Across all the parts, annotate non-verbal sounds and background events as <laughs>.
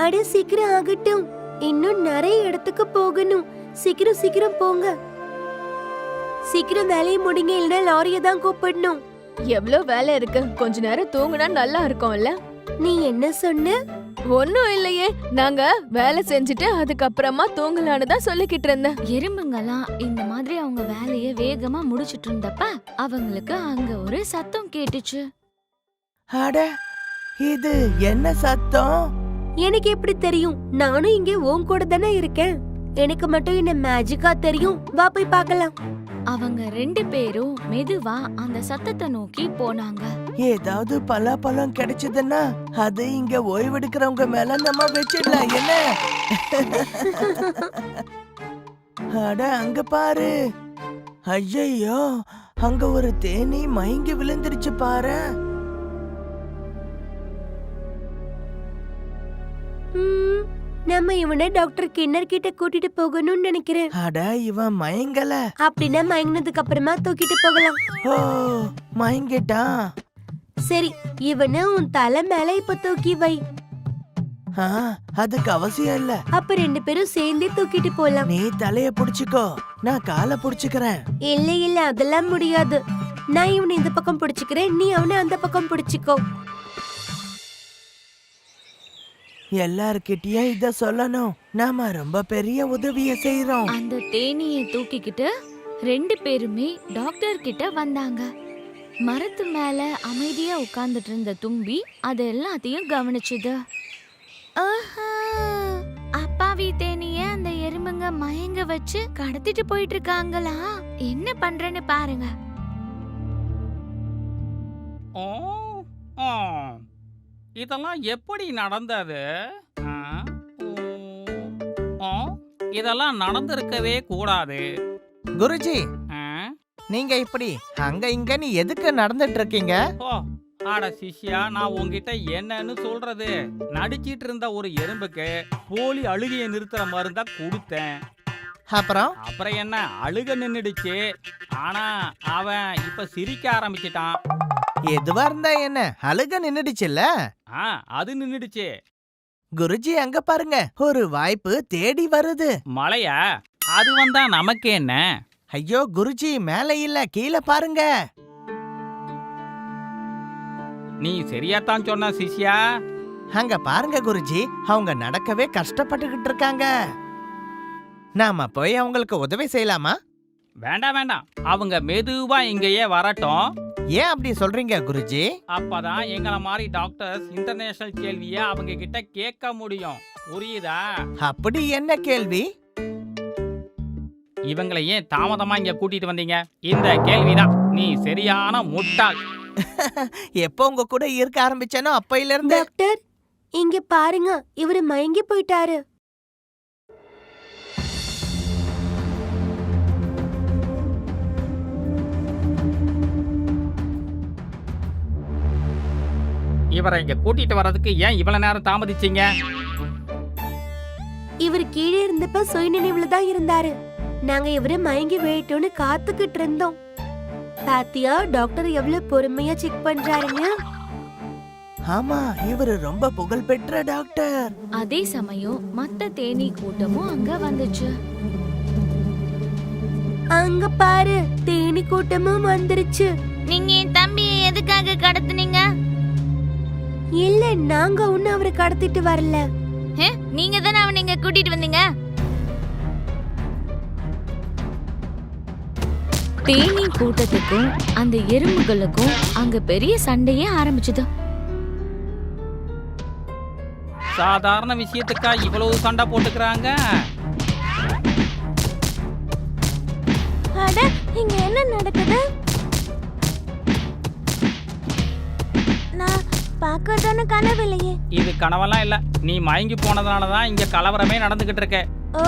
அட சீக்கிரம் ஆகட்டும். இன்னும் நிறைய இடத்துக்கு போகணும். சீக்கிரம் சீக்கிரம் போங்க. சீக்கிரம் வேலையை முடிங்க இல்லைன்னா லாரியை தான் கூப்பிடணும். எவ்ளோ வேலை இருக்கு? கொஞ்ச நேரம் தூங்குனா நல்லா இருக்கும்ல? நீ என்ன சொன்ன? ஒண்ணும் இல்லையே. நாங்க வேலை செஞ்சுட்டு அதுக்கப்புறமா தூங்கலான்னு தான் சொல்லிக்கிட்டு இருந்தேன். எறும்புங்கெல்லாம் இந்த மாதிரி அவங்க வேலைய வேகமா முடிச்சிட்டு இருந்தப்ப அவங்களுக்கு அங்க ஒரு சத்தம் கேட்டுச்சு. அட இது என்ன சத்தம்? எனக்கு எப்படி தெரியும்? நானும் இங்கே உன் கூட தானே இருக்கேன். எனக்கு மட்டும் என்ன மேஜிக்கா தெரியும்? வா போய் பார்க்கலாம். அவங்க ரெண்டு பேரும் மெதுவா அந்த சத்தத்தை நோக்கி போனாங்க. ஏதாவது பலாப்பழம் கிடைச்சதுன்னா அது இங்க ஓய்வெடுக்கிறவங்க மேல நம்ம வச்சிடலாம். என்ன? அட அங்க பாரு. ஐயையோ அங்க ஒரு தேனி மயங்கி விழுந்துருச்சு பாரு நம்ம இவனை டாக்டர் கிண்ணர் கிட்ட கூட்டிட்டு போகணும்னு நினைக்கிறேன். அட இவன் மயங்கல. அப்படின்னா மயங்கினதுக்கு அப்புறமா தூக்கிட்டு போகலாம். ஓ மயங்கிட்டான் சரி இவனை உன் தலை மேல இப்ப தூக்கி வை. ஆ, அதுக்கு அவசியம் இல்ல. அப்ப ரெண்டு பேரும் சேர்ந்தே தூக்கிட்டு போலாம். நீ தலைய புடிச்சுக்கோ. நான் காலை புடிச்சுக்கிறேன். இல்ல இல்ல அதெல்லாம் முடியாது. நான் இவனை இந்த பக்கம் பிடிச்சுக்கிறேன் நீ அவனை அந்த பக்கம் பிடிச்சுக்கோ. எல்லார்கிட்டயும் இத சொல்லணும். நாம ரொம்ப பெரிய உதவிய செய்யறோம் அந்த தேனீயை தூக்கிக்கிட்டு ரெண்டு பேருமே டாக்டர் கிட்ட வந்தாங்க. மரத்து மேல அமைதியா உட்கார்ந்துட்டு இருந்த தும்பி அது எல்லாத்தையும் கவனிச்சுது. ஆஹா, அப்பாவி தேனிய அந்த எறும்புங்க மயங்க வச்சு கடத்திட்டு போயிட்டு இருக்காங்களா என்ன பண்றேன்னு பாருங்க. ஓ ஆ. இதெல்லாம் எப்படி நடந்தது? ஆ, ஓ, ஆ, இதெல்லாம் நடந்திருக்கவே கூடாது. குருஜி ஆ, நீங்க இப்படி அங்க இங்க நீ எதுக்கு நடந்துட்டு இருக்கீங்க ஓ ஆட சிஷ்யா நான் உன்கிட்ட என்னன்னு சொல்றது? நடிச்சிட்டு இருந்த ஒரு எறும்புக்கு போலி அழுகையை நிறுத்துற மருந்தா கொடுத்தேன். அப்புறம்? அப்புறம் என்ன அழுக நின்னுடுச்சு. ஆனா அவன் இப்ப சிரிக்க ஆரம்பிச்சிட்டான். எதுவா இருந்தா என்ன? அழுக நின்னுடுச்சுல்ல? ஆ அது நின்னுடுச்சு. குருஜி அங்க பாருங்க. ஒரு வாய்ப்பு தேடி வருது. மழையா அது வந்தா நமக்கு என்ன? ஐயோ குருஜி மேல இல்ல. கீழே பாருங்க. நீ சரியாத்தான் சொன்ன சிஷ்யா. அங்க பாருங்க குருஜி. அவங்க நடக்கவே கஷ்டப்பட்டுக்கிட்டு இருக்காங்க. நாம போய் அவங்களுக்கு உதவி செய்யலாமா? வேண்டாம் வேண்டாம். அவங்க மெதுவா இங்கேயே வரட்டும். ஏன் அப்படி சொல்றீங்க குருஜி? அப்பதான் எங்கள மாதிரி டாக்டர்ஸ் இன்டர்நேஷனல் கேள்விய அவங்க கிட்ட கேட்க முடியும். புரியுதா? அப்படி என்ன கேள்வி? இவங்களை ஏன் தாமதமா இங்க கூட்டிட்டு வந்தீங்க? இந்த கேள்விதான். நீ சரியான முட்டாள். <laughs> எப்போ உங்க கூட இருக்க ஆரம்பிச்சேனோ அப்பையில இருந்து டாக்டர் இங்க பாருங்க இவரு மயங்கி போயிட்டாரு. இவரை இங்க கூட்டிட்டு வர்றதுக்கு ஏன் இவ்வளவு நேரம் தாமதிச்சீங்க? இவர் கீழே இருந்தப்ப சுயநினைவுல தான் இருந்தாரு. நாங்க இவரு மயங்கி விழட்டும்னு காத்துக்கிட்டு இருந்தோம். பாத்தியா டாக்டர் எவ்வளவு பொறுமையா செக் பண்றாருன்னு? ஆமா இவரு ரொம்ப புகழ்பெற்ற டாக்டர். அதே சமயம் மத்த தேனீ கூட்டமும் அங்க வந்துச்சு. அங்க பாரு தேனி கூட்டமும் வந்துருச்சு. நீங்க என் தம்பியை எதுக்காக கடத்துனீங்க? இல்ல நாங்க ஒன்னும் அவரை கடத்திட்டு வரல. நீங்க தானே அவனை இங்க கூட்டிட்டு வந்தீங்க? தேனீ கூட்டத்துக்கும் அந்த எறும்புகளுக்கும் அங்க பெரிய சண்டையே ஆரம்பிச்சது. சாதாரண விஷயத்துக்கா இவ்வளவு சண்டை போட்டுக்கிறாங்க? அட இங்க என்ன நடக்குது? நான் பாக்கறதான கனவில்லையே இது கனவெல்லாம் இல்ல. நீ மயங்கி போனதுனால தான் இங்க கலவரமே நடந்துகிட்டு இருக்க. ஓ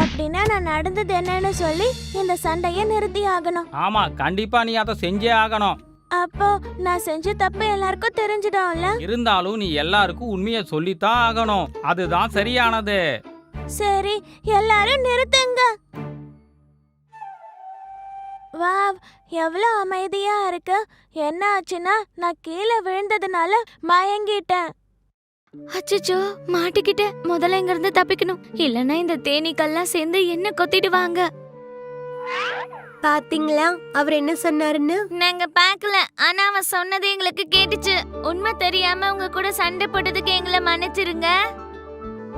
அப்படின்னா நான் நடந்தது என்னன்னு சொல்லி இந்த சண்டைய நிறுத்தி ஆகணும். ஆமா கண்டிப்பா நீ அதை செஞ்சே ஆகணும். அப்போ நான் செஞ்ச தப்பு எல்லாருக்கும் தெரிஞ்சிடும்ல? இருந்தாலும் நீ எல்லாருக்கும் உண்மையை சொல்லித்தான் ஆகணும். அதுதான் சரியானது. சரி எல்லாரும் நிறுத்துங்க. வாவ் எவ்வளோ அமைதியா இருக்கு. என்ன ஆச்சுன்னா நான் கீழே விழுந்ததுனால மயங்கிட்டேன். அச்சச்சோ மாட்டிக்கிட்ட முதல்ல இங்க இருந்து தப்பிக்கணும். இல்லனா இந்த தேனீக்கெல்லாம் சேர்ந்து என்ன கொத்திடுவாங்க? பாத்தீங்களா? அவர் என்ன சொன்னாருன்னு? நாங்க பார்க்கல ஆனா அவன் சொன்னது எங்களுக்கு கேட்டுச்சு. உண்மை தெரியாம உங்க கூட சண்டை போட்டதுக்கு எங்களை மன்னிச்சிருங்க.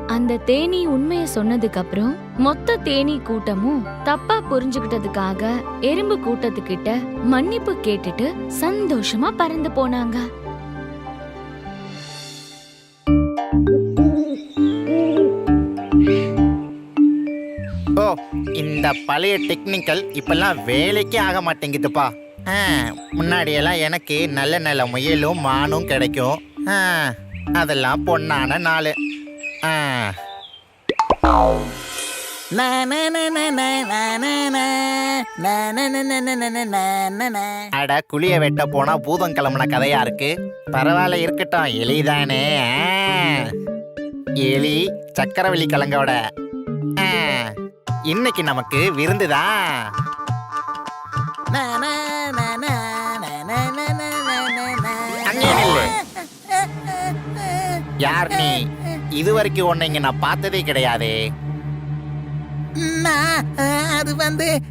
அந்த தேனி உண்மைய சொன்னதுக்கு அப்புறம் மொத்த தேனி கூட்டமும் தப்பா புரிஞ்சுகிட்டதுக்காக எறும்பு கூட்டத்துக்கிட்ட மன்னிப்பு கேட்டுட்டு சந்தோஷமா பறந்து போனாங்க. ஓ இந்த பழைய டெக்னிக்கல் இப்பெல்லாம் வேலைக்கே ஆக மாட்டேங்குதுப்பா. ஆ, முன்னாடியெல்லாம் எனக்கு நல்ல நல்ல முயலும் மானும் கிடைக்கும். ஆ, அதெல்லாம் பொண்ணான நாள். Ah. அட குழிய வெட்ட போனா பூதம் கிளம்புன கதையா இருக்கு பரவாயில்ல இருக்கட்டும் எலிதானே எலி சக்கரவள்ளி கிழங்கோட இன்னைக்கு நமக்கு விருந்துதான் யார் நீ இதுவரைக்கும் உன்னை இங்க நான் பார்த்ததே கிடையாதே. அது வந்து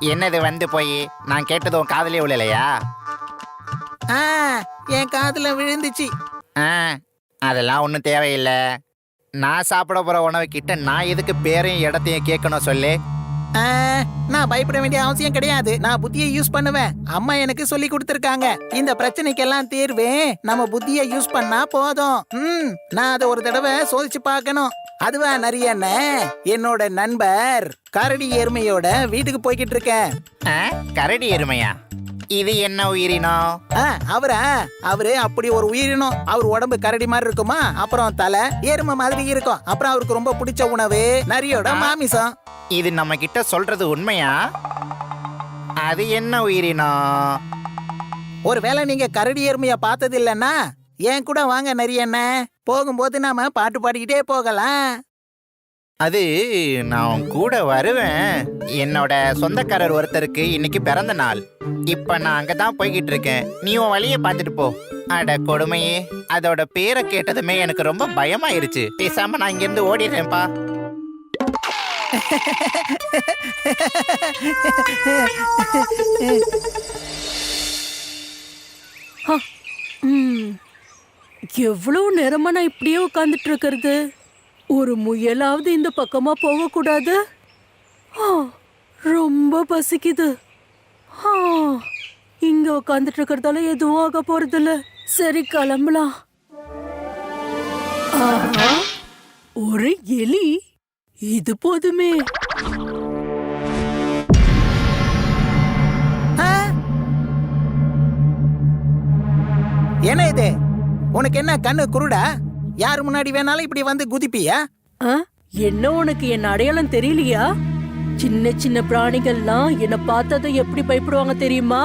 என்னது வந்து போய்? நான் கேட்டது உன் காதலே விழலையா? ஆ, என் காதுல விழுந்துச்சு. ஆ அதெல்லாம் ஒன்றும் தேவையில்லை. நான் சாப்பிட போற உணவு கிட்ட நான் எதுக்கு பேரையும் இடத்தையும் கேட்கணும் சொல்லு. நான் பயப்பட வேண்டிய அவசியம் கிடையாது. நான் புத்தியை யூஸ் பண்ணுவேன். அம்மா எனக்கு சொல்லி கொடுத்துருக்காங்க. இந்த பிரச்சனைக்கெல்லாம் தீர்வு நம்ம புத்தியை யூஸ் பண்ணா போதும். ம் நான் அதை ஒரு தடவை சோதிச்சு பார்க்கணும். அதுவா நிறைய என்னோட நண்பர் கரடி எருமையோட வீட்டுக்கு போய்கிட்டு இருக்கேன். ஆ, கரடி எருமையா இது என்ன உயிரினம் அவரா? அவரு அப்படி ஒரு உயிரினம் அவர் உடம்பு கரடி மாதிரி இருக்குமா? அப்புறம் தலை எருமை மாதிரி இருக்கும். அப்புறம் அவருக்கு ரொம்ப பிடிச்ச உணவு நரியோட மாமிசம். இது நம்ம கிட்ட சொல்றது உண்மையா? அது என்ன உயிரினம் ஒருவேளை நீங்க கரடி எருமைய பார்த்தது இல்லைன்னா என் கூட வாங்க நிறைய என்ன போகும்போது நாம பாட்டு பாடிக்கிட்டே போகலாம். அது நான் உன் கூட வருவேன். என்னோட சொந்தக்காரர் ஒருத்தருக்கு இன்னைக்கு பிறந்த நாள். இப்ப நான் அங்கதான் போய்கிட்டு இருக்கேன். நீ உன் வழியை பார்த்துட்டு போ. அட கொடுமையே. அதோட பேரை கேட்டதுமே எனக்கு ரொம்ப பயமாயிருச்சு. பேசாம நான் இங்க இருந்து ஓடிடுறேன்ப்பா எவ்வளோ எவ்வளவு நேரமா நான் இப்படியே உட்காந்துட்டு இருக்கிறது? ஒரு முயலாவது இந்த பக்கமா போகக்கூடாது? ஆ, ரொம்ப பசிக்குது. ஆ, இங்க உட்காந்துட்டு இருக்கிறதால எதுவும் ஆக போறதில்ல. சரி கிளம்பலாம். ஒரு எலி. இது போதுமே. ஆ? என்ன இது? உனக்கு என்ன கண்ணு குருடா? யார் முன்னாடி வேணாலும் இப்படி வந்து குதிப்பியா? என்ன உனக்கு என் அடையாளம் தெரியலையா? சின்ன சின்ன பிராணிகள்லாம் என்ன பார்த்ததும் எப்படி பயப்படுவாங்க தெரியுமா?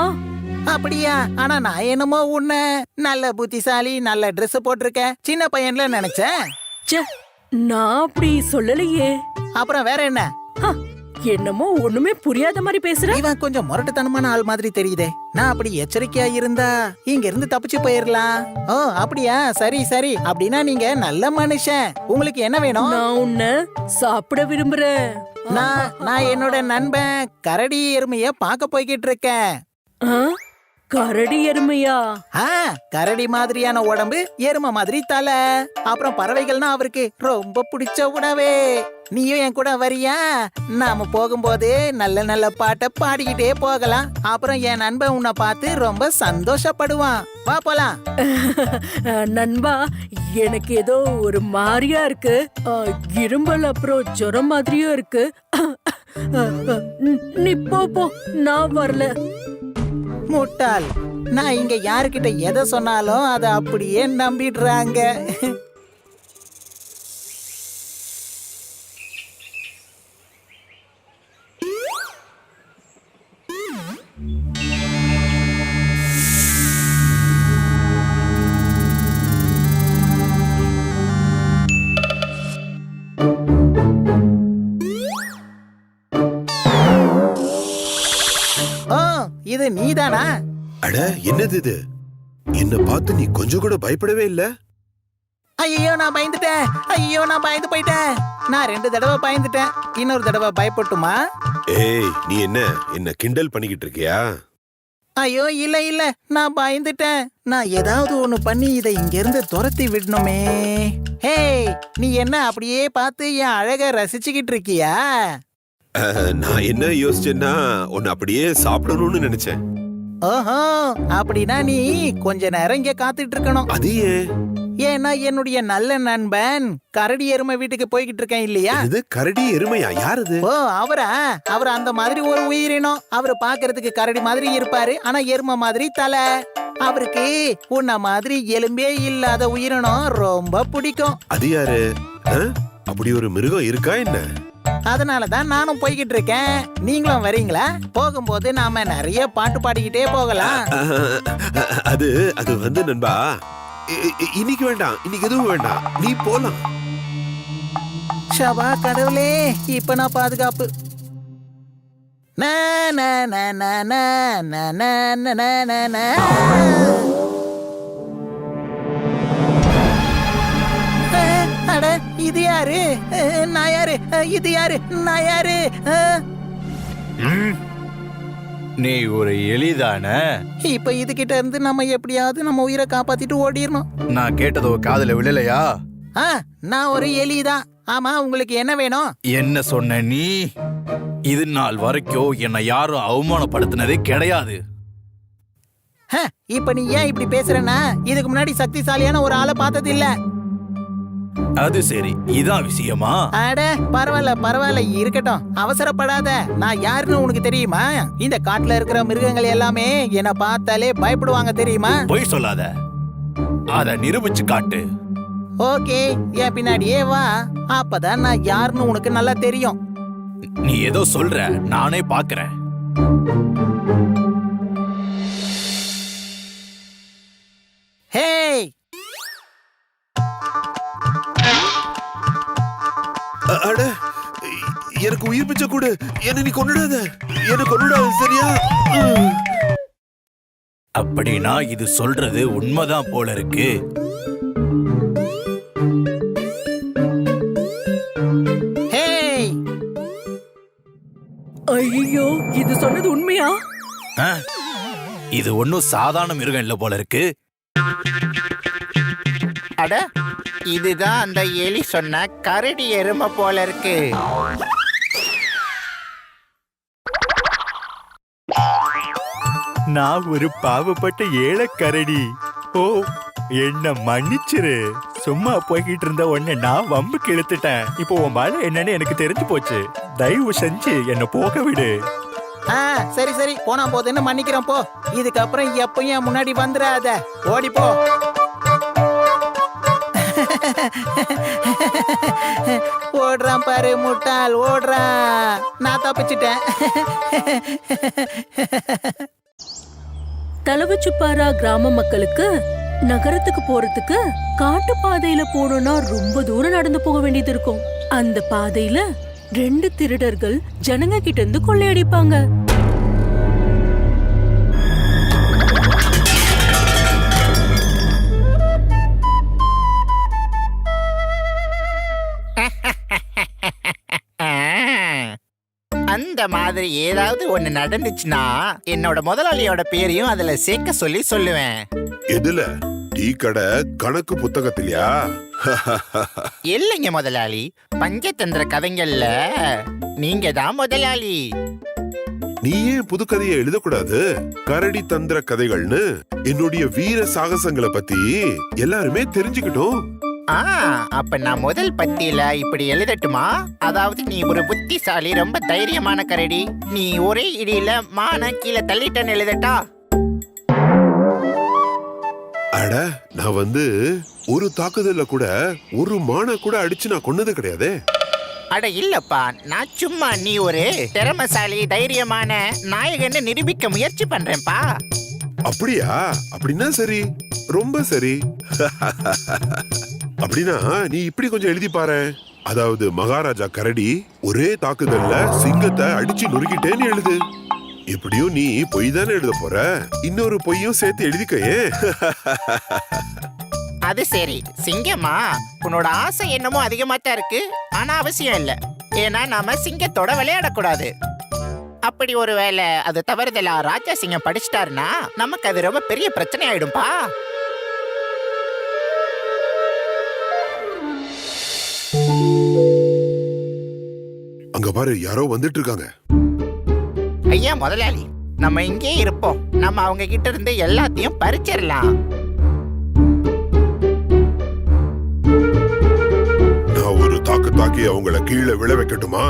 அப்படியா? ஆனா நான் என்னமோ உன்னை நல்ல புத்திசாலி நல்ல Dress போட்டிருக்க சின்ன பையன்ல நினைச்சேன். ச்சே நான் அப்படி சொல்லலையே. அப்புறம் வேற என்ன? என்னமோ ஒண்ணுமே புரியாத மாதிரி பேசுற? இவன் கொஞ்சம் முரட்டுத்தனமான ஆள் மாதிரி தெரியுதே. நான் அப்படி எச்சரிக்கையா இருந்தா இங்க இருந்து தப்பிச்சு போயிரலாம். ஓ அப்படியா? சரி சரி. அப்படின்னா நீங்க நல்ல மனுஷன். உங்களுக்கு என்ன வேணும்? நான் உன்னை சாப்பிட விரும்புறேன். நான் நான் என்னோட நண்பன் கரடி எருமைய பார்க்க போய்கிட்டு இருக்கேன். கரடி எருமையா? ஆ கரடி மாதிரியான உடம்பு எருமை மாதிரி தலை. அப்புறம் பறவைகள்னா அவருக்கு ரொம்ப பிடிச்ச உணவே. நீயும் என் கூட வரியா? நாம போகும்போது நல்ல நல்ல பாட்டை பாடிக்கிட்டே போகலாம். அப்புறம் என் நண்பன் உன்னை பார்த்து ரொம்ப சந்தோஷப்படுவான். வா போலாம். <laughs> நண்பா எனக்கு ஏதோ ஒரு மாதிரியா இருக்கு. இரும்பல் அப்புறம் ஜுரம் மாதிரியும் இருக்கு. <laughs> ந- போ. நான் வரல. முட்டாள். நான் இங்க யாருக்கிட்ட எதை சொன்னாலும் அதை அப்படியே நம்பிடுறாங்க. நீதானா? அட என்னது இது? என்ன பார்த்து நீ கொஞ்சம் கூட பயப்படவே இல்ல? ஐயோ நான் பயந்துட்டேன். ஐயோ நான் பயந்து போயிட்டேன். நான் ரெண்டு தடவை பயந்துட்டேன். இன்னொரு தடவை பயப்பட்டுமா? ஏய் நீ என்ன? என்ன கிண்டல் பண்ணிக்கிட்டு இருக்கியா? ஐயோ இல்ல இல்ல. நான் பயந்துட்டேன். நான் ஏதாவது ஒண்ணு பண்ணி இதை இங்க இருந்து துரத்தி விடணுமே. ஹேய் நீ என்ன அப்படியே பார்த்து என் அழக ரசிச்சுக்கிட்டு இருக்கியா? நான் என்ன யோசிச்சேன்னா உன்னை அப்படியே சாப்பிடணும்னு நினைச்சேன். ஓஹோ அப்படின்னா நீ கொஞ்ச நேரம் இங்க காத்துட்டு இருக்கணும். அது ஏன்? ஏன்னா என்னுடைய நல்ல நண்பன் கரடி எருமை வீட்டுக்கு போய்கிட்டு இருக்கேன் இல்லையா? இது கரடி எருமையா? யார் அது? ஓ அவரா? அவர் அந்த மாதிரி ஒரு உயிரினம். அவரு பாக்குறதுக்கு கரடி மாதிரி இருப்பாரு ஆனா எருமை மாதிரி தலை. அவருக்கு உன்ன மாதிரி எலும்பே இல்லாத உயிரினம் ரொம்ப பிடிக்கும். அது யாரு? அப்படி ஒரு மிருகம் இருக்கா என்ன? அதனால தான் நானும் போய்கிட்டு இருக்கேன் நீங்களும் வரீங்களா போகும்போது நாம நிறைய பாட்டு பாடிக்கிட்டே போகலாம் அது அது வந்து நண்பா இன்னைக்கு வேண்டாம் இன்னைக்கு எதுவும் வேண்டாம் நீ போலாம் ஷபா கடவுளே இப்ப நான் பாதுகாப்பு நா, நா, நா, நா, நா, நா, நா, நா, நா, நா, இது யாரு? நான் யாரு? இது யாரு? நான் யாரு? நீ ஒரு எலிதானே? இப்ப இதுகிட்ட இருந்து நம்ம எப்படியாவது நம்ம உயிரை காப்பாத்திட்டு ஓடிடணும் நான் கேட்டதோ காதுல விழலையா? ஆ நான் ஒரு எலிதான் ஆமா உங்களுக்கு என்ன வேணும்? என்ன சொன்ன நீ? இது நாள் வரைக்கும் என்னை யாரும் அவமானப்படுத்தினதே கிடையாது. ஹ, இப்ப நீ ஏன் இப்படி பேசுறேன்னா? இதுக்கு முன்னாடி சக்திசாலியான ஒரு ஆளை பார்த்தது இல்ல அது சரி இதான் விஷயமா? அட பரவாயில்ல பரவாயில்ல இருக்கட்டும். அவசரப்படாத. நான் யாருன்னு உனக்கு தெரியுமா? இந்த காட்டுல இருக்கிற மிருகங்கள் எல்லாமே என்ன பார்த்தாலே பயப்படுவாங்க தெரியுமா? பொய் சொல்லாத. அத நிரூபிச்சு காட்டு. ஓகே என் பின்னாடியே வா. அப்பதான் நான் யாருன்னு உனக்கு நல்லா தெரியும். நீ ஏதோ சொல்ற நானே பாக்குறேன் அட எனக்கு உயிர் பிச்சை கொடு. என்ன நீ கொண்டுடாத என்ன கொண்டுடாத சரியா. அப்படின்னா இது சொல்றது உண்மைதான் போல இருக்கு. ஐயோ இது சொன்னது உண்மையா? ஆ? இது ஒன்னும் சாதாரண மிருகம் இல்ல போல இருக்கு. அட இதுதான் அந்த எலி சொன்ன கரடி எருமை போல இருக்கு. நான் ஒரு பாவப்பட்ட ஏழக்கரடி ஓ என்ன மன்னிச்சிரு. சும்மா போய்கிட்டு இருந்த உடனே நான் வம்புக்கு இழுத்துட்டேன். இப்போ உன் மேல என்னன்னு எனக்கு தெரிஞ்சு போச்சு. தயவு செஞ்சு என்ன போக விடு. ஆ சரி சரி. போனா போதுன்னு மன்னிக்கிறேன் போ. இதுக்கப்புறம் எப்பயும் முன்னாடி வந்துடாத. ஓடி போ. ஓடுறான் பாரு முட்டாள். ஓடுறான் நான் தப்பிச்சிட்டேன். தலவச்சுப்பாரா கிராம மக்களுக்கு நகரத்துக்கு போறதுக்கு காட்டு பாதையில போனோம்னா ரொம்ப தூரம் நடந்து போக வேண்டியது இருக்கும். அந்த பாதையில ரெண்டு திருடர்கள் ஜனங்க கிட்ட இருந்து கொள்ளையடிப்பாங்க. <laughs> அந்த மாதிரி ஏதாவது ஒண்ணு நடந்துச்சுன்னா என்னோட முதலாளியோட பேரையும் அதுல சேர்க்க சொல்லி சொல்லுவேன். எதுல? டீ கடை கணக்கு புத்தகத்திலயா? <laughs> இல்லைங்க முதலாளி. பஞ்சதந்திர கதைங்கள்ல நீங்க தான் முதலாளி. நீ ஏன் புது கதையை எழுதக்கூடாது? கரடி தந்திர கதைகள்னு என்னுடைய வீர சாகசங்களை பத்தி எல்லாருமே தெரிஞ்சுக்கிட்டோம். ஆ அப்ப நான் முதல் பத்தியில இப்படி எழுதட்டுமா? அதாவது நீ ஒரு புத்திசாலி ரொம்ப தைரியமான கரடி. நீ ஒரே இடியில மான கீழே தள்ளிட்டேன்னு எழுதட்டா? அட நான் வந்து ஒரு தாக்குதல்ல கூட ஒரு மான கூட அடிச்சு நான் கொன்னது கிடையாதே. அட இல்லப்பா. நான் சும்மா நீ ஒரு திறமசாலி தைரியமான நாயகன்னு நிரூபிக்க முயற்சி பண்றேன்ப்பா. அப்படியா? அப்படின்னா சரி. ரொம்ப சரி. <laughs> அப்படின்னா நீ இப்படி கொஞ்சம் எழுதி பாரு. அதாவது மகாராஜா கரடி ஒரே தாக்குதல்ல சிங்கத்தை அடிச்சு நொறுக்கிட்டேன்னு எழுது. எப்படியும் நீ பொய் தானே எழுத போற? இன்னொரு பொய்யும் சேர்த்து எழுதிக்கயே. அது சரி. சிங்கமா உன்னோட ஆசை என்னமோ அதிகமா தான் இருக்கு. ஆனா அவசியம் இல்ல. ஏன்னா நாம சிங்கத்தோட விளையாடக்கூடாது. அப்படி ஒரு வேளை அது தவறுதலா ராஜா சிங்கம் படிச்சிட்டாருன்னா நமக்கு அது ரொம்ப பெரிய பிரச்சனை ஆயிடும்பா அங்க பாரு யாரோ வந்துட்டு இருக்காங்க ஐயா முதலாளி நம்ம இங்கே இருப்போம். நம்ம அவங்க கிட்ட இருந்து எல்லாத்தையும் பறிச்சிடலாம். நான் ஒரு தாக்கு தாக்கி அவங்கள கீழே விழ வைக்கட்டுமா?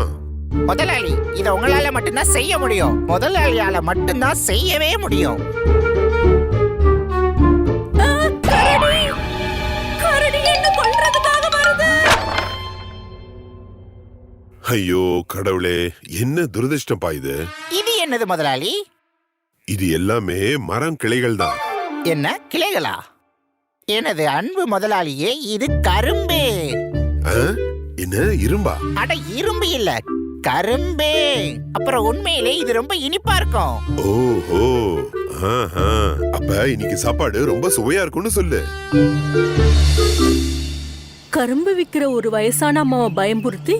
முதலாளி இத உங்களால மட்டும்தான் செய்ய முடியும். முதலாளியால மட்டும்தான் செய்யவே முடியும். ஐயோ கடவுளே என்ன துரதிர்ஷ்டப்பா இது? இது என்னது முதலாளி? இது எல்லாமே மரம் கிளைகள் தான். என்ன கிளைகளா? எனது அன்பு முதலாளியே இது கரும்பு. என்ன இரும்பா? அட இரும்பு இல்ல கரும்பு. அப்புறம் உண்மையிலே இது ரொம்ப இனிப்பா இருக்கும். ஓஹோ. அப்ப இன்னைக்கு சாப்பாடு ரொம்ப சுவையா இருக்கும்னு சொல்லு. கரும்பு விக்கிற ஒரு வயசான அம்மாவை பயம்புறுத்தி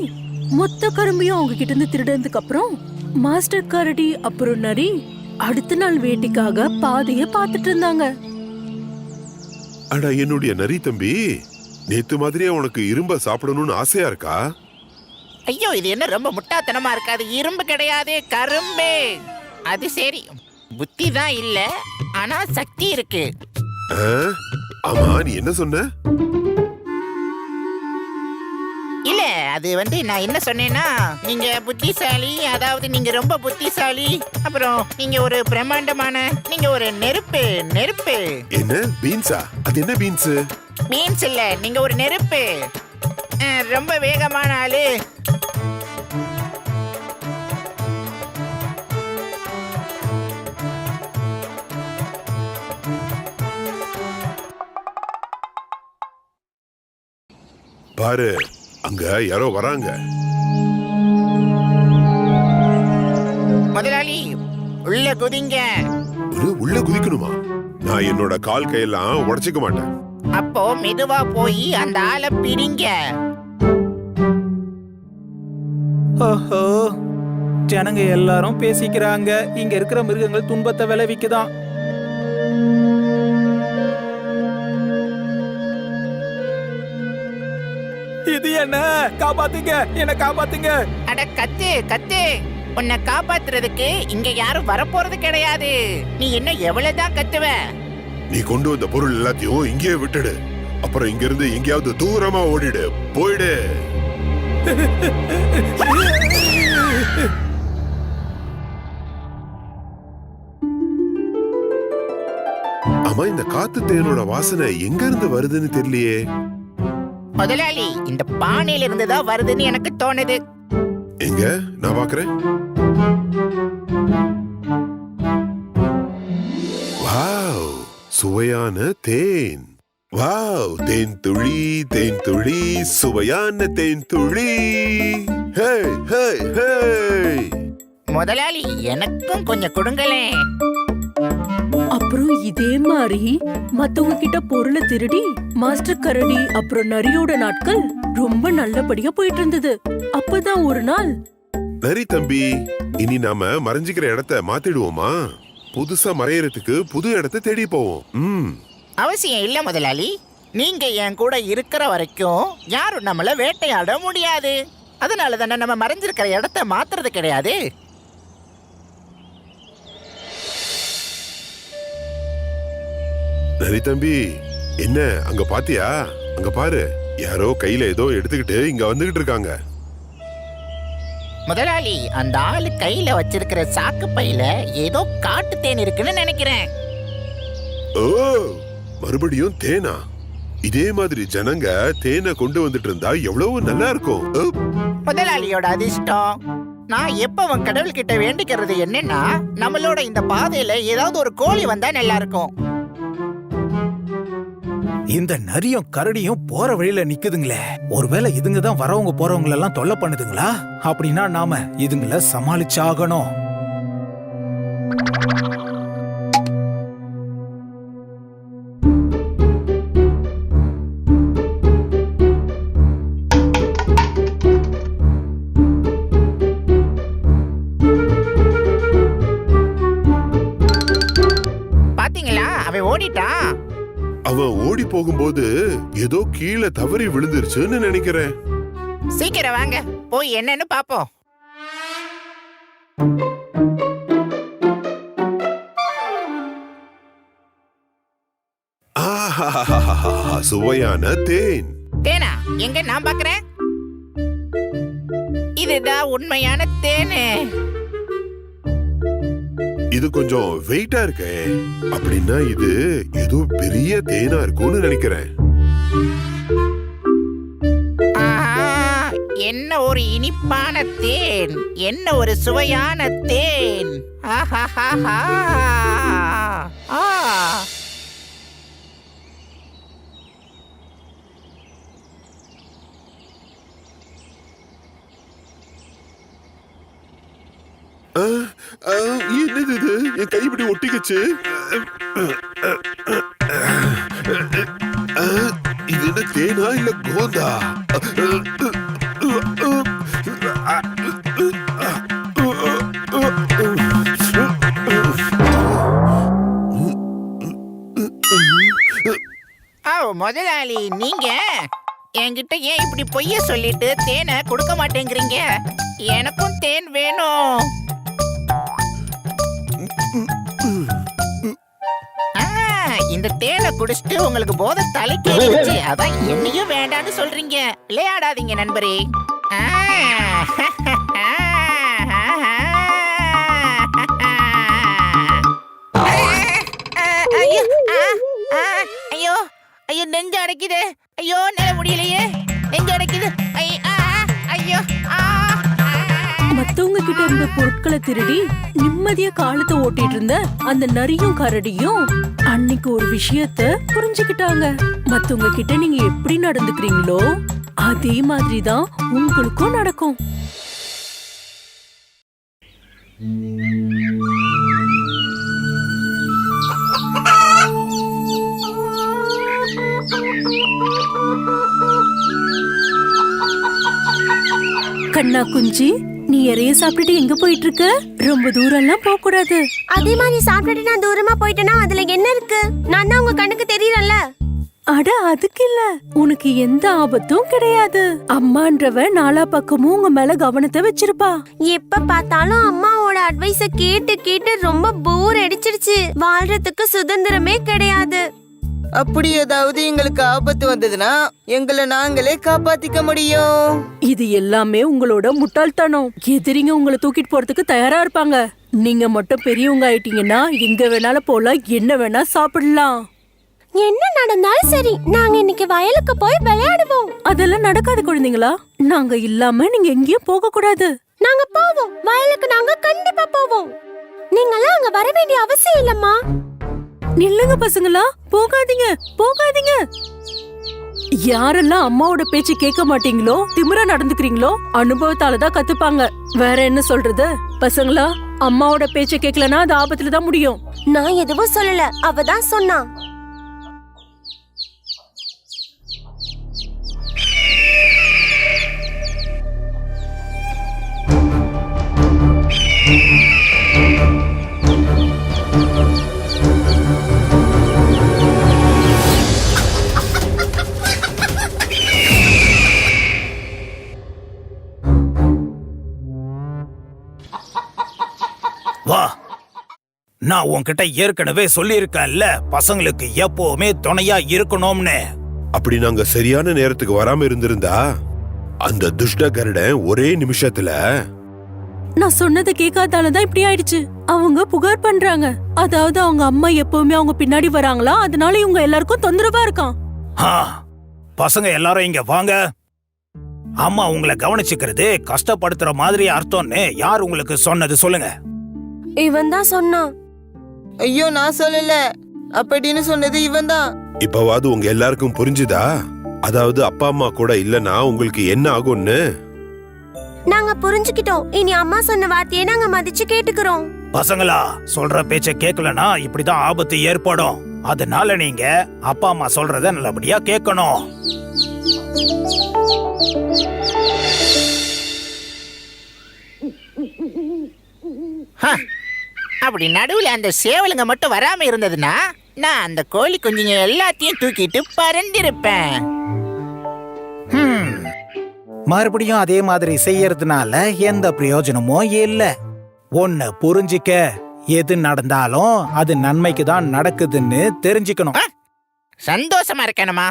மொத்த கரும்பையும் அவங்க கிட்ட இருந்து திருடனதுக்கு அப்புறம் மாஸ்டர் கரடி அப்புறம் நரி அடுத்த நாள் வேட்டைக்காக பாதைய பார்த்துட்டு இருந்தாங்க. அட என்னுடைய நரி தம்பி நேத்து மாதிரியே உனக்கு இரும்ப சாப்பிடணும்னு ஆசையா இருக்கா? ஐயோ இது என்ன ரொம்ப முட்டாத்தனமா இருக்காது இரும்பு கிடையாது கரும்பு. அது சரி புத்தி தான் இல்ல ஆனா சக்தி இருக்கு. ஆ? ஆமா நீ என்ன சொன்ன? அது வந்து நான் என்ன சொன்னேன்னா நீங்க புத்திசாலி அதாவது நீங்க ரொம்ப புத்திசாலி அப்புறம் நீங்க ஒரு பிரம்மாண்டமான நீங்க ஒரு நெருப்பு நெருப்பு. என்ன? பீன்ஸா? அது என்ன பீன்ஸ்? மீன்ஸ் இல்ல நீங்க ஒரு நெருப்பு. அஹ், ரொம்ப வேகமான ஆளு. பாரு அங்க யாரோ வராங்க. முதலாளி உள்ள குதிங்க. ஒரு உள்ள குதிக்கணுமா? நான் என்னோட கால் கையெல்லாம் உடைச்சிக்க மாட்டேன். அப்போ மெதுவா போய் அந்த ஆளை பிடிங்க. ஓஹோ ஜனங்க எல்லாரும் பேசிக்கிறாங்க. இங்க இருக்கிற மிருகங்கள் துன்பத்தை விளைவிக்குதான். இது என்ன? காப்பாத்துங்க. என்ன காப்பாத்துங்க. அட கத்து கத்து. உன்னை காப்பாத்துறதுக்கு இங்க யாரும் வரப்போறது கிடையாது. நீ என்ன எவ்வளவுதான் கத்துவ? நீ கொண்டு வந்த பொருள் எல்லாத்தையும் இங்கேயே விட்டுடு. அப்புறம் இங்க இருந்து எங்கேயாவது தூரமா ஓடிடு. போயிடு. ஆமா இந்த காத்து தேனோட வாசனை எங்க இருந்து வருதுன்னு தெரியலையே. முதலாளி இந்த பானையில இருந்து தான் வருதுன்னு எனக்கு தோணுது. எங்க? நான் பாக்குறேன். வாவ் சுவையான தேன். வாவ் தேன் துளி தேன் துளி சுவையான தேன் துளி. ஹே ஹே ஹே. முதலாளி எனக்கும் கொஞ்சம் கொடுங்களேன். அப்புறம் இதே மாதிரி மத்தவங்க கிட்ட பொருளை திருடி மாஸ்டர் கரடி அப்புறம் நரியோட நாட்கள் ரொம்ப நல்லபடியா போயிட்டு இருந்தது. அப்பதான் ஒரு நாள். நரி தம்பி இனி நாம மறைஞ்சிக்கிற இடத்த மாத்திடுவோமா? புதுசா மறையறதுக்கு புது இடத்த தேடி போவோம். ம். அவசியம் இல்ல முதலாளி. நீங்க என் கூட இருக்கிற வரைக்கும் யாரும் நம்மள வேட்டையாட முடியாது. அதனால தானே நம்ம மறைஞ்சிருக்கிற இடத்த மாத்துறது கிடையாது. நரி தம்பி. என்ன அங்க பாத்தியா? அங்க பாரு. யாரோ கையில ஏதோ எடுத்துக்கிட்டு இங்க வந்துகிட்டு இருக்காங்க. முதலாளி அந்த ஆளு கையில வச்சிருக்கிற சாக்கு பையில ஏதோ காட்டு தேன் இருக்குன்னு நினைக்கிறேன். ஓ மறுபடியும் தேனா? இதே மாதிரி ஜனங்க தேனை கொண்டு வந்துட்டு இருந்தா எவ்வளவு நல்லா இருக்கும். முதலாளியோட அதிர்ஷ்டம். நான் எப்பவும் கடவுள்கிட்ட வேண்டிக்கிறது என்னன்னா நம்மளோட இந்த பாதையில ஏதாவது ஒரு கோழி வந்தா நல்லா இருக்கும். இந்த நரியும் கரடியும் போற வழியில நிக்குதுங்களே. ஒருவேளை இதுங்க தான் வரவங்க போறவங்க எல்லாம் தொல்லை பண்ணுதுங்களா? அப்படின்னா நாம இதுங்கள சமாளிச்சாகணும். அவன் ஓடி போகும்போது ஏதோ கீழே தவறி விழுந்துருச்சுன்னு நினைக்கிறேன். சீக்கிரம் வாங்க போய் என்னன்னு பாப்போம். சுவையான தேன். தேனா எங்க நான் பாக்குறேன்? இதுதான் உண்மையான தேனு. இது கொஞ்சம் வெயிட்டா இருக்கே. அப்படின்னா இது ஏதோ பெரிய தேனா இருக்கும்னு நினைக்கிறேன். ஆஹா, என்ன ஒரு இனிப்பான தேன்? என்ன ஒரு சுவையான தேன்? ஆஹா ஆ. என்னது இது? என் கைப்பிடி இப்படி ஒட்டிக்கிச்சு. ஆ, இது என்ன தேனா இல்ல கோந்தா? முதலாளி நீங்க என்கிட்ட ஏன் இப்படி பொய்ய சொல்லிட்டு தேனை கொடுக்க மாட்டேங்கிறீங்க? எனக்கும் தேன் வேணும். இந்த தேனை குடிச்சிட்டு உங்களுக்கு போதை தலைக்கேறிடுச்சு அதான் என்னையும் வேண்டான்னு சொல்றீங்க. விளையாடாதீங்க நண்பரே. ஐயோ ஐயோ நெஞ்சு அடைக்குது. ஐயோ நில முடியலையே நெஞ்சு அடைக்குது. ஐயோ கிட்ட இருந்த பொருட்களை திருடி நிம்மதியா காலத்தை ஓட்டிட்டு இருந்த அந்த நரியும் கரடியும் அன்னைக்கு ஒரு விஷயத்த புரிஞ்சுக்கிட்டாங்க. மத்தவங்க கிட்ட நீங்க எப்படி நடந்துக்கிறீங்களோ அதே மாதிரிதான் உங்களுக்கும் நடக்கும். கண்ணா குஞ்சி நீ இறைய சாப்பிட்டுட்டு எங்க போயிட்டு இருக்க ரொம்ப தூரம் எல்லாம் போக கூடாது அதே மாதிரி சாப்பிட்டுட்டு நான் தூரமா போயிட்டேன்னா அதுல என்ன இருக்கு? நான் தான் உங்க கண்ணுக்கு தெரியறேன்ல. அட அதுக்கு இல்ல. உனக்கு எந்த ஆபத்தும் கிடையாது. அம்மான்றவ நாலா பக்கமும் உங்க மேல கவனத்தை வச்சிருப்பா. எப்ப பார்த்தாலும் அம்மாவோட அட்வைஸ கேட்டு கேட்டு ரொம்ப போர் அடிச்சிடுச்சு வாழ்றதுக்கு சுதந்திரமே கிடையாது. அப்படி ஏதாவது எங்களுக்கு ஆபத்து வந்ததுன்னா எங்களை நாங்களே காப்பாத்திக்க முடியும். இது எல்லாமே உங்களோட முட்டாள்தனம். எதிரிங்க உங்களை தூக்கிட்டு போறதுக்கு தயாரா இருப்பாங்க. நீங்க மட்டும் பெரியவங்க ஆயிட்டீங்கன்னா எங்க வேணாலும் போலாம் என்ன வேணா சாப்பிடலாம். என்ன நடந்தாலும் சரி நாங்க இன்னைக்கு வயலுக்கு போய் விளையாடுவோம். அதெல்லாம் நடக்காது குழந்தைங்களா. நாங்க இல்லாம நீங்க எங்கேயும் போக கூடாது நாங்க போவோம் வயலுக்கு நாங்க கண்டிப்பா போவோம். நீங்கெல்லாம் அங்க வர வேண்டிய அவசியம் இல்லம்மா. நில்லுங்க பசங்களா போகாதீங்க போகாதீங்க. யாரெல்லாம் அம்மாவோட பேச்சு கேட்க மாட்டீங்களோ திமிரா நடந்துக்கிறீங்களோ அனுபவத்தால தான் கத்துப்பாங்க. வேற என்ன சொல்றது? பசங்களா அம்மாவோட பேச்ச கேட்கலனா அது ஆபத்துல தான் முடியும். நான் எதுவும் சொல்லல அவ தான் சொன்னான். வா. நான் உன்கிட்ட ஏற்கனவே சொல்லியிருக்கேன்ல பசங்களுக்கு எப்பவுமே துணையா இருக்கணும்னு. அப்படி நாங்க சரியான நேரத்துக்கு வராம இருந்திருந்தா அந்த துஷ்ட கருடன் ஒரே நிமிஷத்துல நான் சொன்னதை கேட்காதால தான் இப்படி ஆயிடுச்சு. அவங்க புகார் பண்றாங்க. அதாவது அவங்க அம்மா எப்பவுமே அவங்க பின்னாடி வராங்களா? அதனால இவங்க எல்லாருக்கும் தொந்தரவா இருக்கான். ஆ, பசங்க எல்லாரும் இங்க வாங்க. அம்மா உங்களை கவனிச்சுக்கிறது கஷ்டப்படுத்துற மாதிரி அர்த்தம்னு யார் உங்களுக்கு சொன்னது சொல்லுங்க. இவன் தான் சொன்னான். ஐயோ நான் சொல்லல. அப்படின்னு சொன்னது இவன் தான். இப்பவாது உங்க எல்லாருக்கும் புரிஞ்சுதா? அதாவது அப்பா அம்மா கூட இல்லனா உங்களுக்கு என்ன ஆகும்னு? நாங்க புரிஞ்சுக்கிட்டோம். இனி அம்மா சொன்ன வார்த்தையை நாங்க மதிச்சு கேட்டுக்கிறோம். பசங்களா சொல்ற பேச்ச கேட்கலனா இப்படிதான் ஆபத்து ஏற்படும். அதனால நீங்க அப்பா அம்மா சொல்றத நல்லபடியா கேட்கணும் ஹ, அப்படி நடுவுல அந்த சேவலுங்க மட்டும் வராம இருந்ததுன்னா நான் அந்த கோழி குஞ்சுங்க எல்லாத்தையும் தூக்கிட்டு பறந்திருப்பேன். மறுபடியும் அதே மாதிரி செய்யறதுனால எந்த பிரயோஜனமும் இல்ல. ஒன்ன புரிஞ்சிக்க எது நடந்தாலும் அது நன்மைக்கு தான் நடக்குதுன்னு தெரிஞ்சுக்கணும். சந்தோஷமா இருக்கணுமா?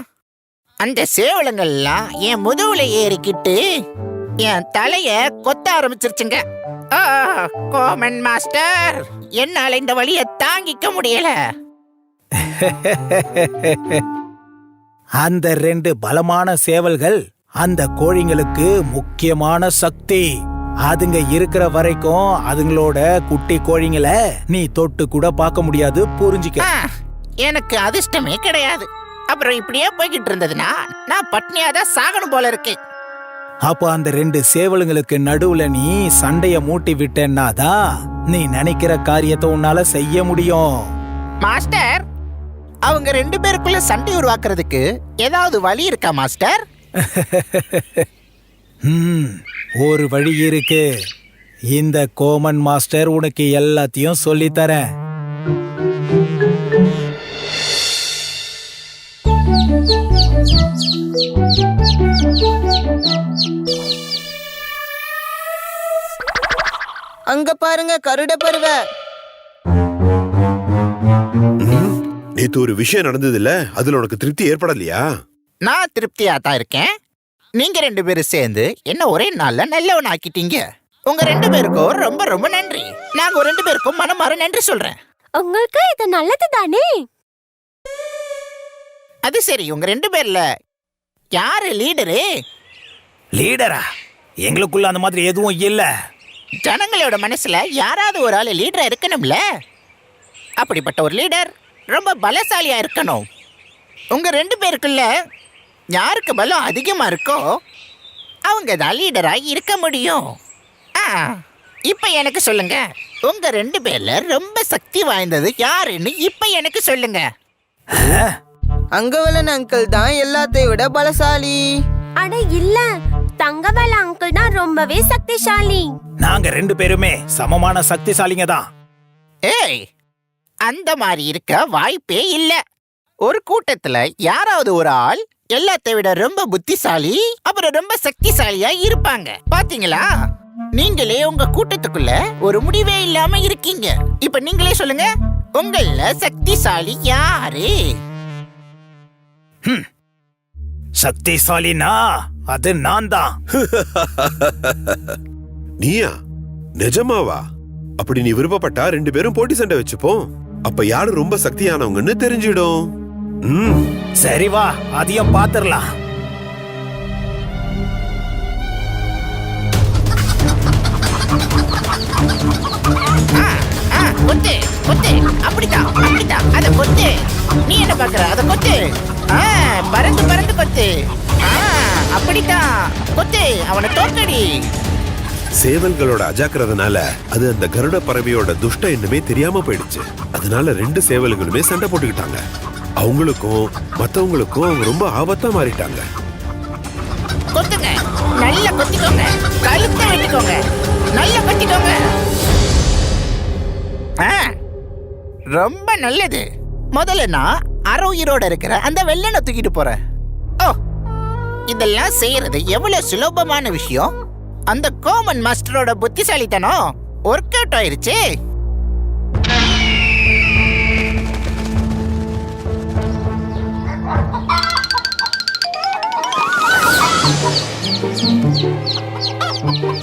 அந்த சேவலங்கள்லாம் என் முதுகுல ஏறிக்கிட்டு என் தலைய கொத்த ஆரம்பிச்சிருச்சுங்க. கோமன் மாஸ்டர் என்னால இந்த வழிய தாங்கிக்க முடியல. <laughs> அந்த ரெண்டு பலமான சேவல்கள் அந்த கோழிங்களுக்கு முக்கியமான சக்தி. அதுங்க இருக்கிற வரைக்கும் அதுங்களோட குட்டி கோழிங்களை நீ தொட்டு கூட பார்க்க முடியாது புரிஞ்சுக்க. எனக்கு அதிர்ஷ்டமே கிடையாது. அப்புறம் இப்படியே போய்கிட்டு இருந்ததுன்னா நான் பட்னியா தான் சாகணும் போல இருக்கு. அப்போ அந்த ரெண்டு சேவலுங்களுக்கு நடுவுல நீ சண்டைய மூட்டி விட்டேன்னாதான் நீ நினைக்கிற காரியத்தை உன்னால செய்ய முடியும். மாஸ்டர் அவங்க ரெண்டு பேருக்குள்ள சண்டை உருவாக்குறதுக்கு ஏதாவது வழி இருக்கா மாஸ்டர்? ஒரு வழி இருக்கு. இந்த கோமன் மாஸ்டர் உனக்கு எல்லாத்தையும் சொல்லித் தரேன் அங்க பாருங்க கருட பருவ. நேத்து ஒரு விஷயம் நடந்தது இல்ல அதுல உனக்கு திருப்தி ஏற்படலையா? நான் திருப்தியா தான் இருக்கேன். நீங்க ரெண்டு பேரும் சேர்ந்து என்ன ஒரே நாள்ல நல்லவன் ஆக்கிட்டீங்க? உங்க ரெண்டு பேருக்கும் ரொம்ப ரொம்ப நன்றி. நாங்க ரெண்டு பேருக்கும் மனமாற நன்றி சொல்றேன். உங்களுக்கு இது நல்லது தானே அது சரி உங்க ரெண்டு பேர்ல யாரு லீடரு லீடரா எங்களுக்குள்ள அந்த மாதிரி எதுவும் இல்ல. ஜனங்களோட மனசுல யாராவது ஒரு ஆள் லீடரா இருக்கணும்ல? அப்படிப்பட்ட ஒரு லீடர் ரொம்ப பலசாலியா இருக்கணும். உங்க ரெண்டு பேருக்குள்ள யாருக்கு பலம் அதிகமா இருக்கோ அவங்க தான் லீடரா இருக்க முடியும். ஆ, இப்ப எனக்கு சொல்லுங்க. உங்க ரெண்டு பேர்ல ரொம்ப சக்தி வாய்ந்தது யாருன்னு இப்ப எனக்கு சொல்லுங்க. அங்கவலன் அங்கிள் தான் எல்லாத்தையும் விட பலசாலி. அட இல்ல. தங்கவேல அங்கிள் தான் ரொம்பவே சக்திசாலி. நாங்க ரெண்டு பேருமே சமமான சக்திசாலிங்க தான். ஏய் அந்த மாதிரி இருக்க வாய்ப்பே இல்ல. ஒரு கூட்டத்துல யாராவது ஒரு ஆள் எல்லாத்தை விட ரொம்ப புத்திசாலி அப்புறம் ரொம்ப சக்திசாலியா இருப்பாங்க. பாத்தீங்களா? நீங்களே உங்க கூட்டத்துக்குள்ள ஒரு முடிவே இல்லாம இருக்கீங்க. இப்ப நீங்களே சொல்லுங்க உங்கள சக்திசாலி யாரு? சக்திசாலினா அது நான் தான் <laughs> நீயா? நிஜமாவா? அப்படி நீ விருப்பப்பட்டா ரெண்டு பேரும் போட்டி சண்டை வச்சுப்போம். அப்ப யாரு ரொம்ப சக்தியானவங்கன்னு தெரிஞ்சிடும். ம் சரி வா அதையும் பாத்துரலாம் கொத்து கொத்து அப்படிதான் அப்படிதான் அத கொத்து நீ என்ன பாக்குற அத கொத்து ஆ, பறந்து பறந்து கொத்து ஆ, அப்படிதான் கொத்து அவனை தோக்கடி சேவல்களோட அஜாக்கிரதனால அது அந்த கருட பறவையோட துஷ்ட எண்ணமே தெரியாம போயிடுச்சு. அதனால ரெண்டு சேவல்களுமே சண்டை போட்டுக்கிட்டாங்க. அவங்களுக்கும் மற்றவங்களுக்கும் அவங்க ரொம்ப ஆபத்தா மாறிட்டாங்க. கொத்துங்க. நல்லா கொத்திக்கோங்க. கழுத்தை வெட்டிக்கோங்க. நல்லா கொத்திக்கோங்க. ஆ, ரொம்ப நல்லது. முதல்ல நான் அரோயிரோட இருக்கிற அந்த வெள்ளனை தூக்கிட்டு போறேன். ஓ இதெல்லாம் செய்யறது எவ்வளவு சுலபமான விஷயம். அந்த கோமன் மாஸ்டரோட புத்திசாலித்தனம் ஒர்க் அவுட் ஆயிருச்சு. Ha ha ha!